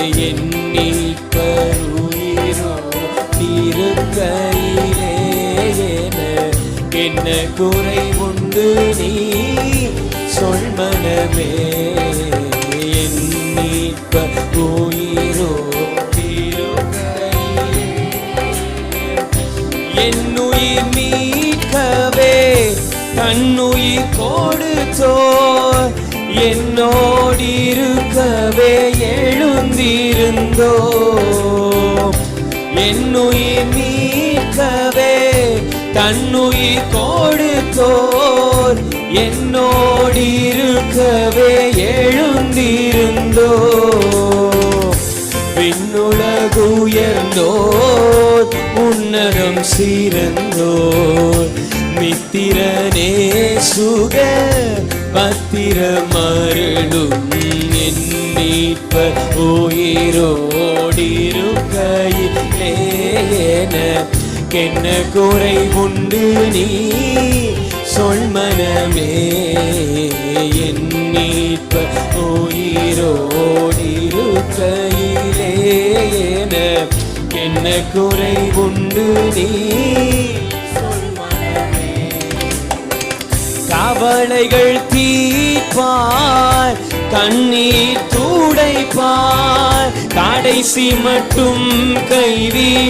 என் மீட்பர் உயிரோ என்ன குறை உண்டு நீ? சொல் மனமே. என் உயிரோ என்னுயிர் மீட்கவே தன்னுயிர் கொடுத்தோ என்னோடிருக்கவே எழுந்திருந்தோ? என்னுயிர் நீக்கவே தன்னுயிர் கொடுத்தோர்? என்னோடிருக்கவே எழுந்திருந்தோ? விண்ணுலகுயர்ந்தோர் உன்னதம் சீரந்தோர் மித்திரனே சுக பத்திரமருளும் என் மீட்ப உயிரோடிருக்கையிலே கென்ன குறை உண்டு நீ? சொல் கவலைகள் தீப்பார் கண்ணீர் தூடைப்பார் கடைசி மட்டும் கைவிடாதிருப்பார்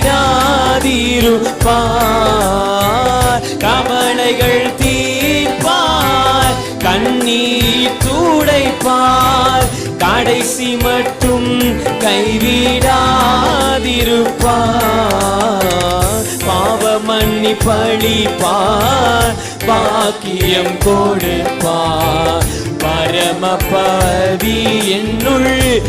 கவலைகள் தீர்ப்பார் கண்ணீர் தூடைப்பார் கடைசி மட்டும் கைவிடாதிருப்பார் பாவ மன்னி பழிப்பார் பாக்கியம் கொடுப்பார் பரம பவி என்னுள்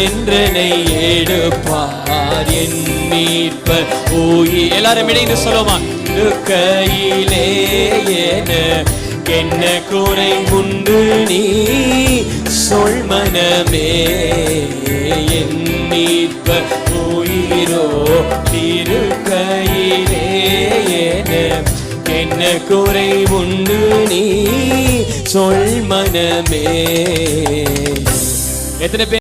என்றனை எடுப்பார். என் மீட்ப ஓயி எல்லாரும் இணைந்து சொல்லுமா? கையிலே என்ன குறை உண்டு நீ? சொல் மனமே. என் மீட்ப உயிரோ திருக்கையிலே என்ன குறை உண்டு நீ சொல் மனமே. எத்தனை பேர்